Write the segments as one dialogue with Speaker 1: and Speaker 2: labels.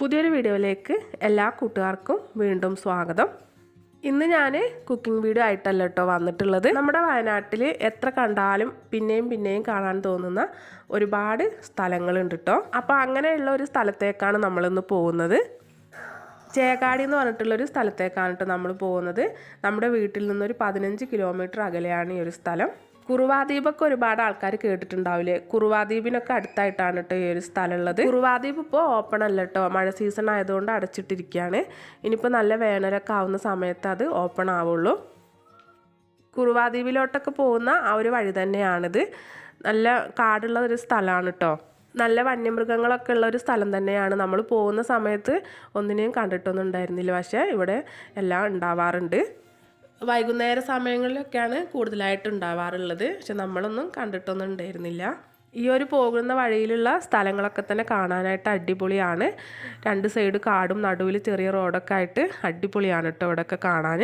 Speaker 1: പുതിയൊരു വീഡിയോയിലേക്ക് എല്ലാ കൂട്ടുകാർക്കും വീണ്ടും സ്വാഗതം. ഇന്ന് ഞാൻ കുക്കിംഗ് വീഡിയോ ആയിട്ടല്ല കേട്ടോ വന്നിട്ടുള്ളത്. നമ്മുടെ വയനാട്ടിൽ എത്ര കണ്ടാലും പിന്നെയും പിന്നെയും കാണാൻ തോന്നുന്ന ഒരുപാട് സ്ഥലങ്ങളുണ്ട് കേട്ടോ. അപ്പോൾ അങ്ങനെയുള്ള ഒരു സ്ഥലത്തേക്കാണ് നമ്മളിന്ന് പോകുന്നത്. ചേകാടി എന്ന് പറഞ്ഞിട്ടുള്ളൊരു സ്ഥലത്തേക്കാണ് കേട്ടോ നമ്മൾ പോകുന്നത്. നമ്മുടെ വീട്ടിൽ നിന്നൊരു പതിനഞ്ച് കിലോമീറ്റർ അകലെയാണ് ഈ ഒരു സ്ഥലം. കുറുവാദ്വീപൊക്കെ ഒരുപാട് ആൾക്കാർ കേട്ടിട്ടുണ്ടാവില്ലേ? കുറുവാദ്വീപിനൊക്കെ അടുത്തായിട്ടാണ് കേട്ടോ ഈ ഒരു സ്ഥലം ഉള്ളത് കുറുവാദ്വീപ് ഇപ്പോൾ ഓപ്പൺ അല്ല കേട്ടോ മഴ സീസൺ ആയതുകൊണ്ട് അടച്ചിട്ടിരിക്കുകയാണ് ഇനിയിപ്പോൾ നല്ല വേനലൊക്കെ ആവുന്ന സമയത്ത് അത് ഓപ്പൺ ആവുള്ളൂ. കുറുവാദ്വീപിലോട്ടൊക്കെ പോകുന്ന ആ ഒരു വഴി തന്നെയാണിത്. നല്ല കാടുള്ള ഒരു സ്ഥലമാണ് കേട്ടോ നല്ല വന്യമൃഗങ്ങളൊക്കെ ഉള്ള ഒരു സ്ഥലം തന്നെയാണ്. നമ്മൾ പോകുന്ന സമയത്ത് ഒന്നിനെയും കണ്ടിട്ടൊന്നും ഉണ്ടായിരുന്നില്ല. പക്ഷേ ഇവിടെ എല്ലാം ഉണ്ടാവാറുണ്ട്. വൈകുന്നേര സമയങ്ങളിലൊക്കെയാണ് കൂടുതലായിട്ട് ഉണ്ടാവാറുള്ളത് പക്ഷെ നമ്മളൊന്നും കണ്ടിട്ടൊന്നും ഉണ്ടായിരുന്നില്ല. ഈ ഒരു പോകുന്ന വഴിയിലുള്ള സ്ഥലങ്ങളൊക്കെ തന്നെ കാണാനായിട്ട് അടിപൊളിയാണ്. രണ്ട് സൈഡ് കാടും നടുവിൽ ചെറിയ റോഡൊക്കെ ആയിട്ട് അടിപൊളിയാണ് കേട്ടോ ഇവിടെയൊക്കെ കാണാൻ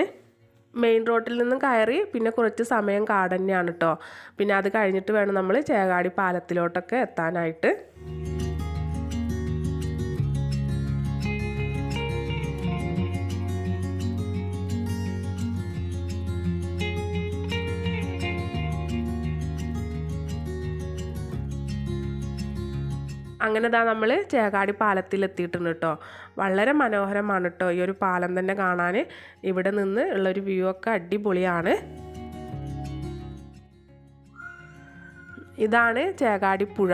Speaker 1: മെയിൻ റോഡിൽ നിന്നും കയറി പിന്നെ കുറച്ച് സമയം കാട് തന്നെയാണ് കേട്ടോ പിന്നെ അത് കഴിഞ്ഞിട്ട് വേണം നമ്മൾ ചേകാടി പാലത്തിലോട്ടൊക്കെ എത്താനായിട്ട്. അങ്ങനെ ഇതാ നമ്മൾ ചേകാടി പാലത്തിൽ എത്തിയിട്ടുണ്ട് കേട്ടോ. വളരെ മനോഹരമാണ് കേട്ടോ ഈ ഒരു പാലം തന്നെ കാണാൻ ഇവിടെ നിന്ന് ഉള്ളൊരു വ്യൂ ഒക്കെ അടിപൊളിയാണ്. ഇതാണ് ചേകാടി പുഴ.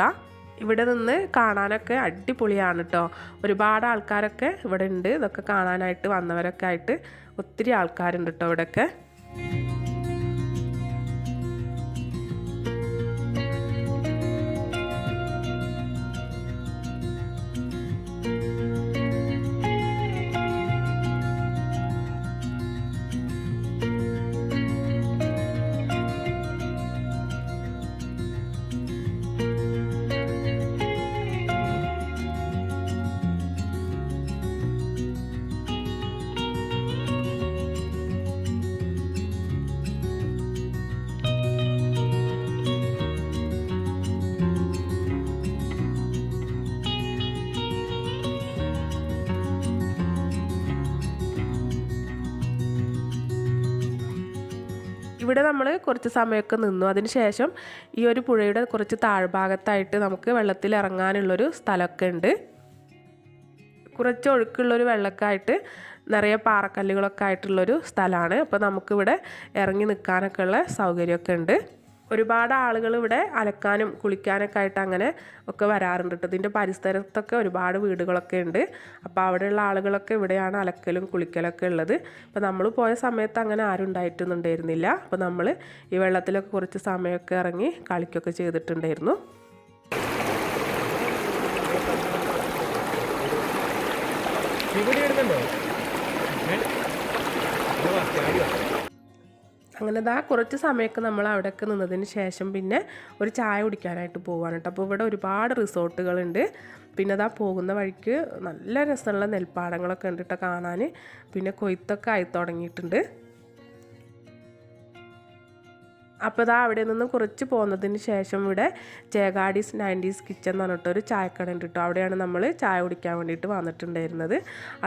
Speaker 1: ഇവിടെ നിന്ന് കാണാനൊക്കെ അടിപൊളിയാണ് കേട്ടോ. ഒരുപാട് ആൾക്കാരൊക്കെ ഇവിടെ ഉണ്ട്. ഇതൊക്കെ കാണാനായിട്ട് വന്നവരൊക്കെ ആയിട്ട് ഒത്തിരി ആൾക്കാരുണ്ട് കേട്ടോ ഇവിടെയൊക്കെ ഇവിടെ നമ്മൾ കുറച്ച് സമയമൊക്കെ നിന്നു. അതിനുശേഷം ഈ ഒരു പുഴയുടെ കുറച്ച് താഴ്ഭാഗത്തായിട്ട് നമുക്ക് വെള്ളത്തിൽ ഇറങ്ങാനുള്ളൊരു സ്ഥലമൊക്കെ ഉണ്ട്. കുറച്ച് ഒഴുക്കുള്ളൊരു വെള്ളക്കായിട്ട് നിറയെ പാറക്കല്ലുകളൊക്കെ ആയിട്ടുള്ളൊരു സ്ഥലമാണ്. അപ്പോൾ നമുക്കിവിടെ ഇറങ്ങി നിൽക്കാനൊക്കെ ഉള്ള സൗകര്യമൊക്കെ ഉണ്ട്. ഒരുപാട് ആളുകൾ ഇവിടെ അലക്കാനും കുളിക്കാനൊക്കെ ആയിട്ട് അങ്ങനെ ഒക്കെ വരാറുണ്ട് കേട്ടോ. ഇതിന്റെ പരിസരത്തൊക്കെ ഒരുപാട് വീടുകളൊക്കെ ഉണ്ട്. അപ്പോൾ അവിടെയുള്ള ആളുകളൊക്കെ ഇവിടെയാണ് അലക്കലും കുളിക്കലൊക്കെ ഉള്ളത്. അപ്പോൾ നമ്മൾ പോയ സമയത്ത് അങ്ങനെ ആരും ഉണ്ടായിട്ടൊന്നും ഉണ്ടായിരുന്നില്ല അപ്പോൾ നമ്മൾ ഈ വെള്ളത്തിലൊക്കെ കുറച്ച് സമയമൊക്കെ ഇറങ്ങി കളിക്കൊക്കെ ചെയ്തിട്ടുണ്ടായിരുന്നു. അങ്ങനെ ദാ കുറച്ച് സമയമൊക്കെ നമ്മൾ അവിടെയൊക്കെ നിന്നതിന് ശേഷം പിന്നെ ഒരു ചായ കുടിക്കാനായിട്ട് പോവാണ് കേട്ടോ. അപ്പോൾ ഇവിടെ ഒരുപാട് റിസോർട്ടുകളുണ്ട്. പിന്നെ അതാ പോകുന്ന വഴിക്ക് നല്ല രസമുള്ള നെൽപ്പാടങ്ങളൊക്കെ ഉണ്ട് കേട്ടോ കാണാൻ. പിന്നെ കൊയ്ത്തൊക്കെ ആയി തുടങ്ങിയിട്ടുണ്ട്. അപ്പോൾ ഇതാ അവിടെ നിന്ന് കുറച്ച് പോകുന്നതിന് ശേഷം ഇവിടെ ചേകാടീസ് നയന്റീസ് കിച്ചൺ എന്ന് പറഞ്ഞിട്ടൊരു ചായക്കട ഉണ്ട് കേട്ടോ അവിടെയാണ് നമ്മൾ ചായ കുടിക്കാൻ വേണ്ടിയിട്ട് വന്നിട്ടുണ്ടായിരുന്നത്.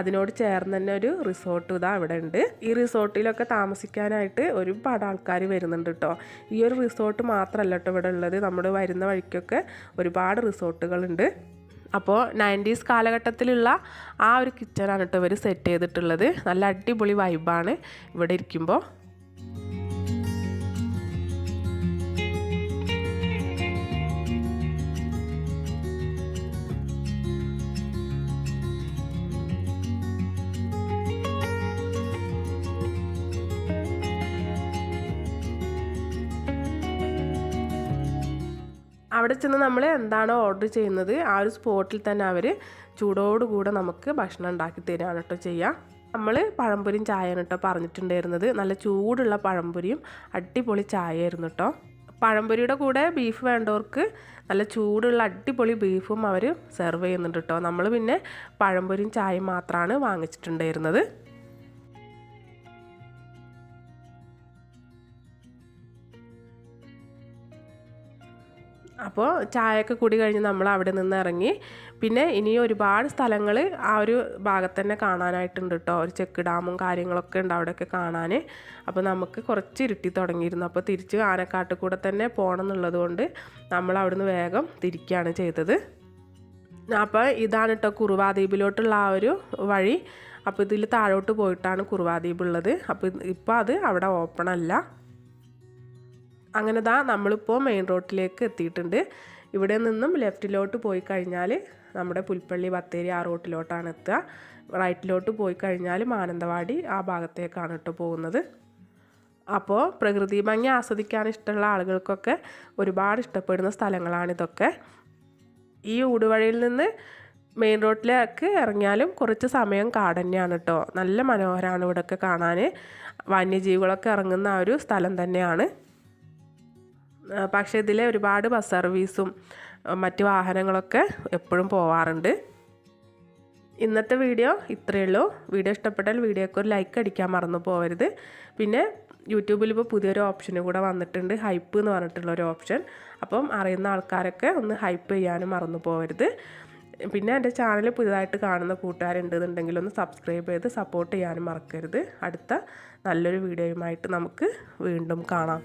Speaker 1: അതിനോട് ചേർന്ന് തന്നെ ഒരു റിസോർട്ട് ഇതാ അവിടെ ഉണ്ട്. ഈ റിസോർട്ടിലൊക്കെ താമസിക്കാനായിട്ട് ഒരുപാട് ആൾക്കാർ വരുന്നുണ്ട് കേട്ടോ ഈ ഒരു റിസോർട്ട് മാത്രമല്ല കേട്ടോ ഇവിടെ ഉള്ളത്. നമ്മൾ വരുന്ന വഴിക്കൊക്കെ ഒരുപാട് റിസോർട്ടുകളുണ്ട് അപ്പോൾ നയന്റീസ് കാലഘട്ടത്തിലുള്ള ആ ഒരു കിച്ചണാണ് കേട്ടോ ഇവർ സെറ്റ് ചെയ്തിട്ടുള്ളത്. നല്ല അടിപൊളി വൈബാണ് ഇവിടെ ഇരിക്കുമ്പോൾ അവിടെ ചെന്ന് നമ്മൾ എന്താണോ ഓർഡർ ചെയ്യുന്നത് ആ ഒരു സ്പോട്ടിൽ തന്നെ അവർ ചൂടോടുകൂടെ നമുക്ക് ഭക്ഷണം ഉണ്ടാക്കി തരികയാണ് കേട്ടോ ചെയ്യുക നമ്മൾ പഴംപൊരിയും ചായയാണ് കേട്ടോ പറഞ്ഞിട്ടുണ്ടായിരുന്നത്. നല്ല ചൂടുള്ള പഴംപൊരിയും അടിപൊളി ചായയായിരുന്നു കേട്ടോ. പഴംപൊരിയുടെ കൂടെ ബീഫ് വേണ്ടവർക്ക് നല്ല ചൂടുള്ള അടിപൊളി ബീഫും അവർ സെർവ് ചെയ്യുന്നുണ്ട് കേട്ടോ. നമ്മൾ പിന്നെ പഴംപൊരിയും ചായയും മാത്രമാണ് വാങ്ങിച്ചിട്ടുണ്ടായിരുന്നത്. അപ്പോൾ ചായയൊക്കെ കൂടി കഴിഞ്ഞ് നമ്മൾ അവിടെ നിന്ന് ഇറങ്ങി. പിന്നെ ഇനി ഒരുപാട് സ്ഥലങ്ങൾ ആ ഒരു ഭാഗത്ത് തന്നെ കാണാനായിട്ടുണ്ട് കേട്ടോ ഒരു ചെക്ക് ഡാമും കാര്യങ്ങളൊക്കെ ഉണ്ട് അവിടെയൊക്കെ കാണാൻ. അപ്പോൾ നമുക്ക് കുറച്ച് ഇരുട്ടി തുടങ്ങിയിരുന്നു. അപ്പോൾ തിരിച്ച് ആനക്കാട്ട് കൂടെ തന്നെ പോകണം എന്നുള്ളത് കൊണ്ട് നമ്മൾ അവിടുന്ന് വേഗം തിരിക്കുകയാണ് ചെയ്തത്. അപ്പോൾ ഇതാണ് കേട്ടോ കുറുവാദ്വീപിലോട്ടുള്ള ആ ഒരു വഴി. അപ്പോൾ ഇതിൽ താഴോട്ട് പോയിട്ടാണ് കുറുവാദ്വീപ് ഉള്ളത്. അപ്പോൾ ഇപ്പോൾ അത് അവിടെ ഓപ്പൺ അല്ല. അങ്ങനെ ദാ നമ്മളിപ്പോൾ മെയിൻ റോട്ടിലേക്ക് എത്തിയിട്ടുണ്ട്. ഇവിടെ നിന്നും ലെഫ്റ്റിലോട്ട് പോയി കഴിഞ്ഞാൽ നമ്മുടെ പുൽപ്പള്ളി ബത്തേരി ആ റോട്ടിലോട്ടാണ് എത്തുക. റൈറ്റിലോട്ട് പോയി കഴിഞ്ഞാൽ മാനന്തവാടി ആ ഭാഗത്തേക്കാണ് കേട്ടോ പോകുന്നത്. അപ്പോൾ പ്രകൃതി ഭംഗി ആസ്വദിക്കാൻ ഇഷ്ടമുള്ള ആളുകൾക്കൊക്കെ ഒരുപാട് ഇഷ്ടപ്പെടുന്ന സ്ഥലങ്ങളാണിതൊക്കെ ഈ ഊടുവഴിയിൽ നിന്ന് മെയിൻ റോഡിലേക്ക് ഇറങ്ങിയാലും കുറച്ച് സമയം കാട് തന്നെയാണ് കേട്ടോ. നല്ല മനോഹരമാണ് ഇവിടെയൊക്കെ കാണാൻ വന്യജീവികളൊക്കെ ഇറങ്ങുന്ന ഒരു സ്ഥലം തന്നെയാണ്. പക്ഷേ ഇതിലെ ഒരുപാട് ബസ് സർവീസും മറ്റ് വാഹനങ്ങളൊക്കെ എപ്പോഴും പോവാറുണ്ട്. ഇന്നത്തെ വീഡിയോ ഇത്രയേ ഉള്ളൂ. വീഡിയോ ഇഷ്ടപ്പെട്ടാൽ വീഡിയോക്ക് ഒരു ലൈക്ക് അടിക്കാൻ മറന്നു പോകരുത് പിന്നെ യൂട്യൂബിൽ ഇപ്പോൾ പുതിയൊരു ഓപ്ഷനും കൂടെ വന്നിട്ടുണ്ട്. ഹൈപ്പ് എന്ന് പറഞ്ഞിട്ടുള്ള ഒരു ഓപ്ഷൻ അപ്പം അറിയുന്ന ആൾക്കാരൊക്കെ ഒന്ന് ഹൈപ്പ് ചെയ്യാനും മറന്നു പോകരുത് പിന്നെ എന്റെ ചാനൽ പുതിയതായിട്ട് കാണുന്ന കൂട്ടുകാരുണ്ടെന്നുണ്ടെങ്കിൽ ഒന്ന് സബ്സ്ക്രൈബ് ചെയ്ത് സപ്പോർട്ട് ചെയ്യാനും മറക്കരുത്. അടുത്ത നല്ലൊരു വീഡിയോയുമായിട്ട് നമുക്ക് വീണ്ടും കാണാം.